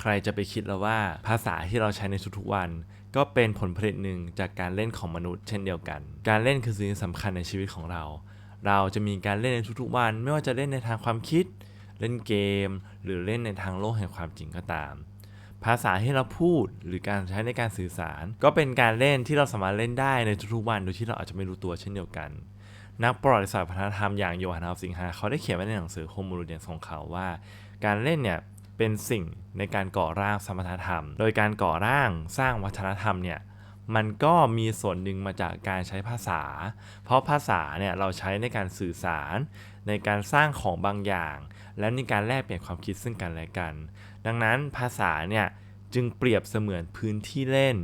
ใครจะไปคิดแล้วว่าภาษาที่เราใช้ในทุกๆวัน ก็เป็นผลผลิตหนึ่งจากการเล่นของมนุษย์เช่นเดียวกัน การเล่นคือสิ่งสำคัญในชีวิตของเรา เราจะมีการเล่นในทุกๆวัน ไม่ว่าจะเล่นในทางความคิด เล่นเกม หรือเล่นในทางโลกแห่งความจริงก็ตาม ภาษาที่เราพูดหรือการใช้ในการสื่อสาร ก็เป็นการเล่นที่เราสามารถเล่นได้ในทุกๆวัน โดยที่เราอาจจะไม่รู้ตัวเช่นเดียวกันนักประวัติศาสตร์วัฒนธรรมอย่างโยฮันน์สิงหาเขาได้เขียนไว้ในหนังสือโฮมโลเดียนของเขาว่า การเล่นเนี่ย เป็นสิ่งในการก่อร่างสมรรถธรรม โดยการก่อร่างสร้างวัฒนธรรมเนี่ยมันก็มีส่วนหนึ่งมาจากการใช้ภาษา เพราะภาษาเนี่ยเราใช้ในการสื่อสาร ในการสร้างของบางอย่าง และในการแลกเปลี่ยนความคิดซึ่งกันและกัน ดังนั้นภาษาเนี่ยจึงเปรียบเสมือนพื้นที่เล่น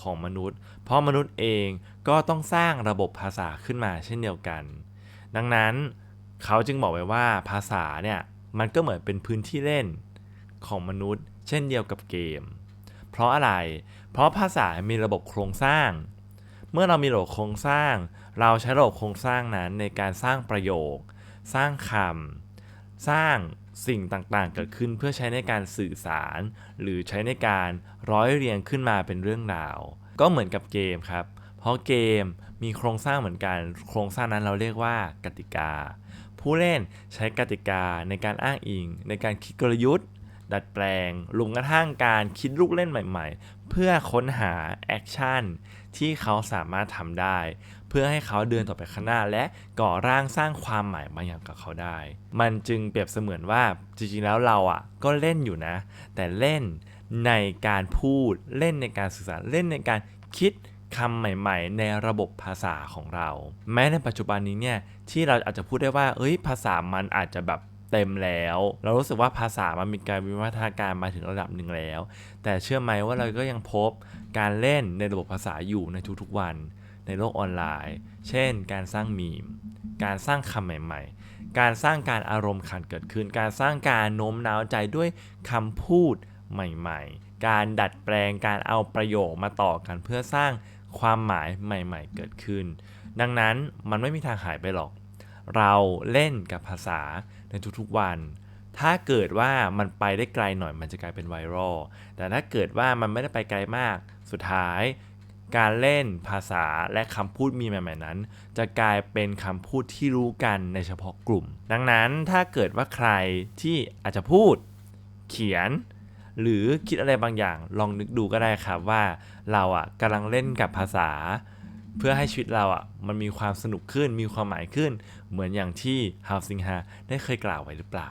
ของมนุษย์ เพราะมนุษย์เองก็ต้องสร้างระบบภาษาขึ้นมาเช่นเดียวกัน ดังนั้นเขาจึงบอกไว้ว่าภาษาเนี่ยมันก็เหมือนเป็นพื้นที่เล่น ของมนุษย์ เช่นเดียวกับเกม เพราะอะไร เพราะภาษามีระบบโครงสร้าง เมื่อเรามีระบบโครงสร้าง เราใช้ระบบโครงสร้างนั้นในการสร้างประโยค สร้างคำสร้างสิ่งต่างๆ เกิดขึ้นเพื่อใช้ในการสื่อสาร หรือใช้ในการร้อยเรียงขึ้นมาเป็นเรื่องราว ก็เหมือนกับเกมครับ เพราะเกมมีโครงสร้างเหมือนกัน โครงสร้างนั้นเราเรียกว่ากติกา ผู้เล่นใช้กติกาในการอ้างอิง ในการคิดกลยุทธ์ ดัดแปลงลุงกระทั่งการคิดลูกเล่นใหม่ๆ เพื่อค้นหาแอคชั่นที่เขาสามารถทำได้ เพื่อให้เขาเดินต่อไปข้างหน้า และก่อร่างสร้างความหมายบางอย่างกับเขาได้ มันจึงเปรียบเสมือนว่าจริงๆแล้วเราอะก็เล่นอยู่นะ แต่เล่นในการพูดเล่นในการสื่อสารเล่นในการคิดคำใหม่ ๆ ในระบบภาษาของเรา แม้ในปัจจุบันนี้เนี่ยที่เราอาจจะพูดได้ว่า เอ้ยภาษามันอาจจะแบบ เต็มแล้ว เรารู้สึกว่าภาษามันมีการวิวัฒนาการมาถึงระดับหนึ่งแล้ว แต่เชื่อไหมว่าเราก็ยังพบการเล่นในระบบภาษาอยู่ในทุกๆวัน ในโลกออนไลน์ เช่น การสร้างมีม การสร้างคำใหม่ๆ การสร้างการอารมณ์ขันเกิดขึ้น การสร้างการโน้มน้าวใจด้วยคำพูดใหม่ๆ การดัดแปลงการเอาประโยคมาต่อกันเพื่อสร้างความหมายใหม่ ๆ เกิดขึ้น ดังนั้นมันไม่มีทางหายไปหรอก เราเล่นกับภาษาในทุกๆวัน ถ้าเกิดว่ามันไปได้ไกลหน่อยมันจะกลายเป็นไวรัล แต่ถ้าเกิดว่ามันไม่ได้ไปไกลมาก สุดท้ายการเล่นภาษาและคำพูดมีใหม่ๆนั้น จะกลายเป็นคำพูดที่รู้กันในเฉพาะกลุ่ม ดังนั้นถ้าเกิดว่าใครที่อาจจะพูด เขียน หรือคิดอะไรบางอย่างลองนึกดูก็ได้ครับว่า เราอะกำลังเล่นกับภาษา เพื่อให้ชีวิตเราอะมันมีความสนุกขึ้นมีความหมายขึ้น เหมือนอย่างที่ฮาวซิงฮาได้เคยกล่าวไว้หรือเปล่า